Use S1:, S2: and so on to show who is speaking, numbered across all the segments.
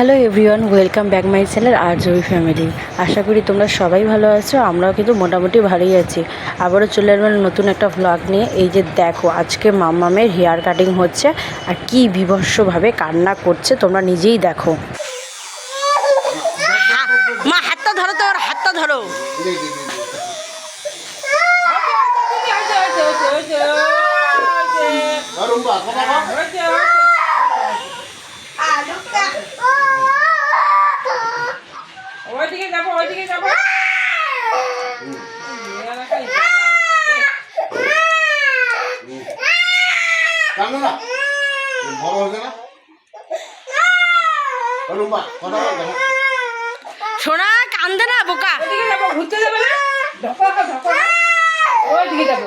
S1: Hello everyone welcome back my channel R Joyee family. আশা করি তোমরা সবাই ভালো আছো আমরাও কিন্তু মোটামুটি ভালোই আছি। আবারও চলে এলাম নতুন একটা ভ্লগ নিয়ে। এই যে দেখো আজকে মামামের হেয়ার কাটিং হচ্ছে আর কি বিভৎসভাবে কান্না করছে তোমরা নিজেই দেখো। মা হাতটা ধরো তো হাতটা ধরো
S2: যাব ওইদিকে যাব
S3: কান্না না বড় হয়েছে না রুম্বা কথা বল দেখো
S1: সোনা কান্দে না বোকা।
S2: ঘুরতে যাবে না? ওইদিকে যাব।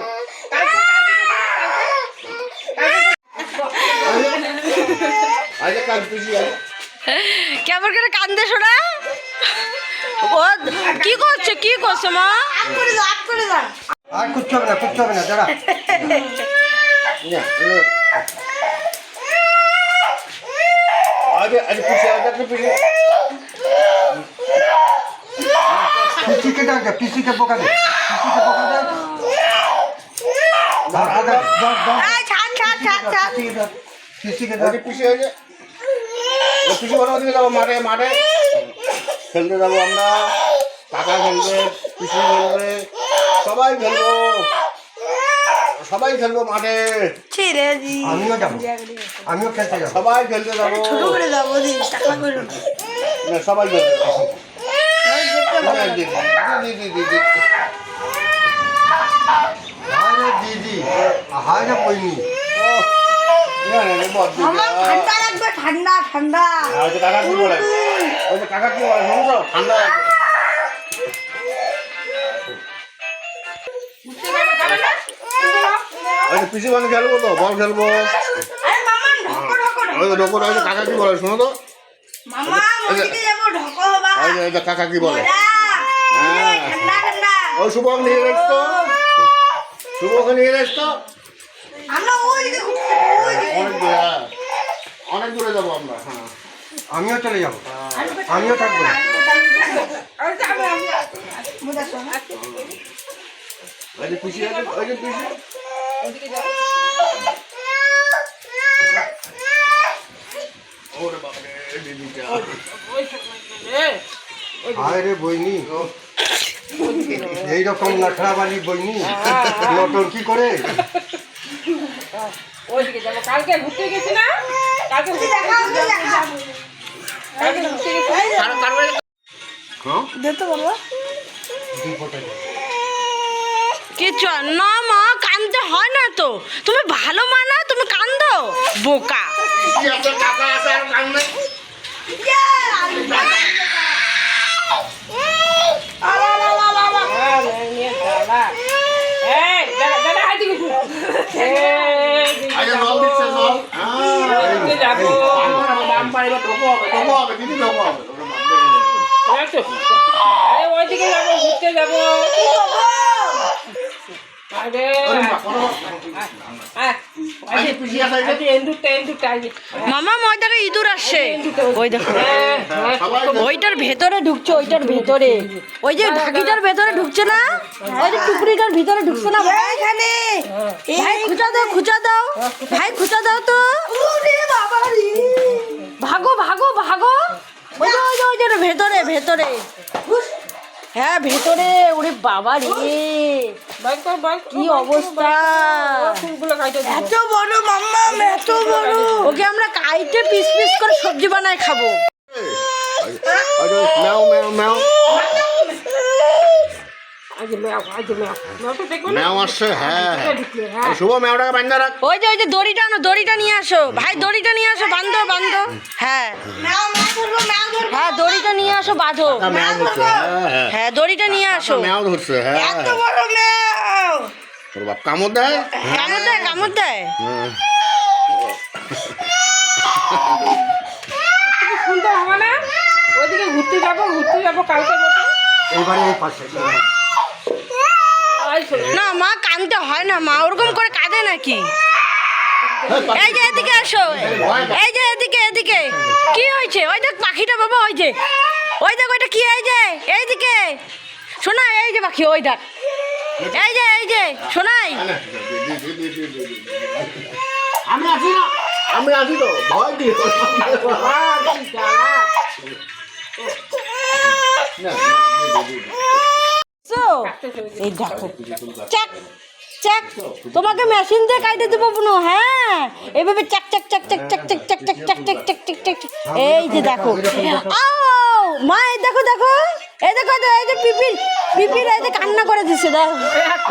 S1: কেমন করে কান্দে সোনা? ও কি করছে কি করছে মা?
S4: আর কিচ্ছু হবে না কিচ্ছু হবে না দাঁড়া।
S3: না আজ আজ পিছিয়ে আজ একটু পিছিয়ে
S4: পিসিকে ডাক দে পিসিকে বোকা দে পিসিকে বোকা দে। ধর, ধর, ধর, ধর, ধর। পিসিকে ধর, পিসিকে ধর।
S3: আজ পিছিয়ে হয়েছে ও পিছিয়ে বলো ওদিকে যাব মাঠে মাঠে। খেলতে যাব আমরা। কাকা খেলবে পিসি খেলবে সবাই খেলব। সবাই খেলব মাঠে।
S4: আমিও যাব। আমিও খেলতে যাব।
S3: সবাই খেলতে যাব। না সবাই খেলতে যাব। না, দিদি, দিদি, দিদি, দিদি।
S4: হায় রে দিদি হায় রে বইনি।
S3: না, না, না, দিদি।
S5: ঠান্ডা ঠান্ডা
S3: আর ওই যে কাকা কি বলে। কাকা কি বলে ঠান্ডা পিসি মানে খেলব তো বল খেলব।
S5: আরে মামা ঢকো ঢকো
S3: ওই ডোকো ওই কাকা কি বলে শোনো তো।
S5: মামা ওদিকে যাব ঢকো হবা
S3: ওই যে কাকা কি বলে।
S5: ওরা
S3: হ্যাঁ। ওই শুভক নিয়ে যাস তো শুভকে নিয়ে যাস তো অনেক দূরে হ্যাঁ। অনেক দূরে যাব আমরা হ্যাঁ।
S4: আমিও চলে যাব। আমিও থাকব। না
S3: ওরে বাবারে দিদিটা
S4: হায় রে বইনি। এইরকম নটন কি করে?
S2: ওইদিকে যাব। কালকে ঘুরতে গেছি না? কালকে ঘুরতে কালকে ঘুরতে গেছি
S3: হ্যাঁ
S1: মা হয় না তো? তুমি ভালো মা না তুমি কান্দো? বোকা।
S2: ওইদিকে যাব ঘুরতে যাব।
S1: মামা দেখো ইঁদুর আসছে। ওই দেখো। ওইটার ভেতরে ঢুকছে ওইটার ভেতরে। ওই যে ঢাকিটার ভেতরে ঢুকছে না? ওই যে টুকরিটার ভিতরে ঢুকছে না?
S5: এইখানে
S1: ভাই খুঁজা দাও খুঁজা দাও। ভাই খুঁজা দাও তো। ভাগো ভাগো ভাগো। ওই যে ওই যে ওই যে ভেতরে ভেতরে। হ্যাঁ ভেতরে ওরে বাবা রে। কি অবস্থা?
S5: এত বড় মাম্মা এত বড়।
S1: ওকে আমরা কাইটে পিস পিস করে সবজি বানায় খাব। ওই যে ওই যে দড়িটা আনো দড়িটা নিয়ে আসো। ভাই দড়িটা নিয়ে আসো বান্ধো বান্ধো হ্যাঁ।
S5: নাও নাও ধরবো নাও ধরবো।
S1: হ্যাঁ দড়িটা নিয়ে আসো বাঁধো।
S3: ম্যাও ধরছে হ্যাঁ হ্যাঁ।
S1: হ্যাঁ দড়িটা নিয়ে আসো।
S3: ম্যাও ধরছে হ্যাঁ।
S5: এত বড় ম্যাও
S3: তোর বাপ কামড় দেয়?
S1: কামড় দেয় কামড় দেয়।
S3: হ্যাঁ।
S2: হবে না? ওইদিকে ঘুরতে যাব ঘুরতে যাব কালকে মতো।
S4: এই পাশে
S1: না মা কানতে হয় না মা। ওরকম করে কাঁদে নাকি? এই যে এদিকে আসো। এই যে এদিকে এদিকে। কি হয়েছে? ওই দেখ পাখিটা
S6: বাবা ওই যে। ওই দেখ ওইটা কি? এই যে এইদিকে। শোনা এই যে পাখি ওই দেখ। এই যে এই যে শোনাই।
S3: আমি আছি না। আমি আছি তো ভয় দিয়ে না,
S6: এই দেখো চাক চাক তোমাকে মেশিন দিয়ে কাটে দেবো বুনো হ্যাঁ এভাবে চাক চাক চাক চাক চাক চাক চাক চাক চাক চাক চাক চাক চাক। এই যে দেখো আও মা এই দেখো দেখো এই দেখো এই দেখো, এই যে পিপির পিপির এই যে কান্না করে দিছে দেখো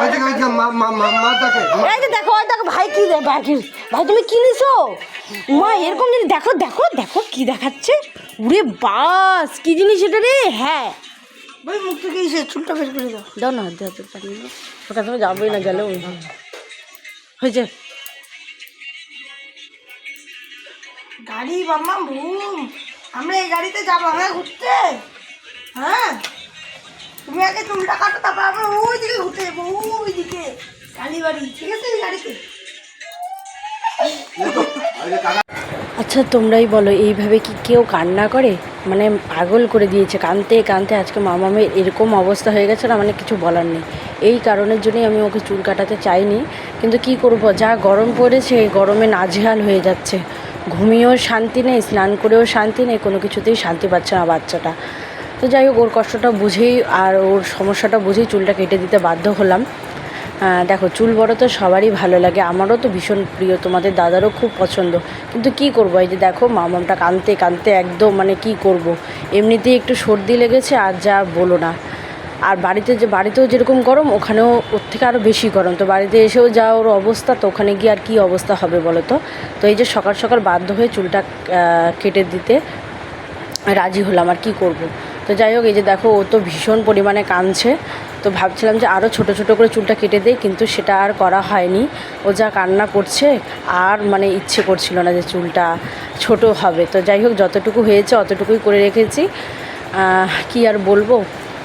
S4: ওই দিকে ওই দিকে মা মা মা মা ডাকে
S6: এই যে দেখো ওই দেখো ভাই কি দে- ভাই কি- ভাই তুমি কি নিছো মা এরকম যদি দেখো দেখো দেখো কি দেখাচ্ছে উরে বাস কি জিনিস এটা রে হ্যাঁ
S5: ভাই মুখ থেকে এসে চুলটা বের করে দাও।
S6: দাও না হাত দিয়ে হাতে পানি দাও। ওটা তুমি যাবেই না গেলেও হয়েছে।
S5: গাড়ি মাম্মা বুম। আমরা এই গাড়িতে যাব হ্যাঁ ঘুরতে। হ্যাঁ? তুমি আগে চুলটা কাটো তারপর আমরা ওই দিকে ঘুরতে যাব ওই দিকে কালীবাড়ি ঠিক আছে এই গাড়িতে?
S3: ওই যে কাকা।
S6: আচ্ছা তোমরাই বলো, এইভাবে কি কেউ কান্না করে? মানে পাগল করে দিয়েছে, কানতে কানতে আজকে মামামের এরকম অবস্থা হয়ে গেছে না মানে কিছু বলার নেই। এই কারণের জন্যই আমি ওকে চুল কাটাতে চাইনি। কিন্তু কি করব, যা গরম পড়েছে গরমে নাজেহাল হয়ে যাচ্ছে। ঘুমিয়েও শান্তি নেই, স্নান করেও শান্তি নেই, কোনো কিছুতেই শান্তি পাচ্ছে না বাচ্চাটা। তো যাই হোক, ওর কষ্টটা বুঝেই আর ওর সমস্যাটা বুঝেই চুলটা কেটে দিতে বাধ্য হলাম। দেখো, চুল বড় তো সবারই ভালো লাগে। আমারও তো ভীষণ প্রিয়, তোমাদের দাদারও খুব পছন্দ। কিন্তু কি করব, এই যে দেখো, মামামটা কানতে কানতে একদম মানে কি করব। এমনিতেই একটু সর্দি লেগেছে, আর যা বলো না। আর বাড়িতে যে, বাড়িতেও যেরকম গরম, ওখানেও ওর থেকে আরও বেশি গরম। তো বাড়িতে এসেও যা ওর অবস্থা, তো ওখানে গিয়ে আর কী অবস্থা হবে বলো তো? তো এই যে সকাল সকাল বাধ্য হয়ে চুলটা কেটে দিতে রাজি হলাম, আর কি করব? তো যাই হোক, এই যে দেখো, ও তো ভীষণ পরিমাণে কাঁদছে। তো ভাবছিলাম যে আরও ছোট ছোট করে চুলটা কেটে দেয় কিন্তু সেটা আর করা হয়নি। ও যা কান্না করছে, আর মানে ইচ্ছে করছিল না যে চুলটা ছোট হবে। তো যাই হোক, যতটুকু হয়েছে, অতটুকুই করে রেখেছি। কি আর বলব?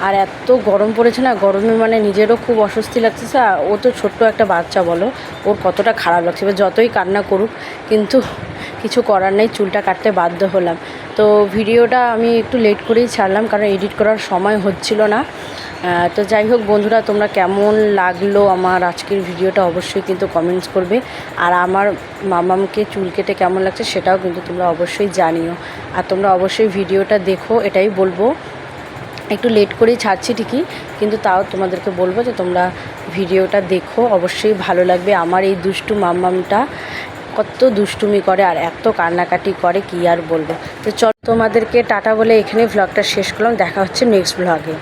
S6: আর এত গরম পড়েছে না, গরমে মানে নিজেরও খুব অস্বস্তি লাগছে আর ও তো ছোট্ট একটা বাচ্চা বলো, ওর কতটা খারাপ লাগছে, এবার যতই কান্না করুক, কিন্তু কিছু করার নেই, চুলটা কাটতে বাধ্য হলাম। তো ভিডিওটা আমি একটু লেট করেই ছাড়লাম, কারণ এডিট করার সময় হচ্ছিল না। তো যাই হোক বন্ধুরা, তোমরা কেমন লাগল আমার আজকের ভিডিওটা অবশ্যই কিন্তু কমেন্টস করবে, আর আমার মামামকে চুল কেটে কেমন লাগছে সেটাও কিন্তু তোমরা অবশ্যই জানিও। আর তোমরা অবশ্যই ভিডিওটা দেখো, এটাই বলব। একটু লেট করেই ছাড়ছি ঠিকই, কিন্তু তাও তোমাদেরকে বলব যে তোমরা ভিডিওটা দেখো, অবশ্যই ভালো লাগবে। আমার এই দুষ্টু মাম্মামটা কত দুষ্টুমি করে আর এত কান্নাকাটি করে, কি আর বলব। তো চল তোমাদেরকে টাটা বলে এখানে ভ্লগটা শেষ করলাম। দেখা হচ্ছে নেক্সট ভ্লগে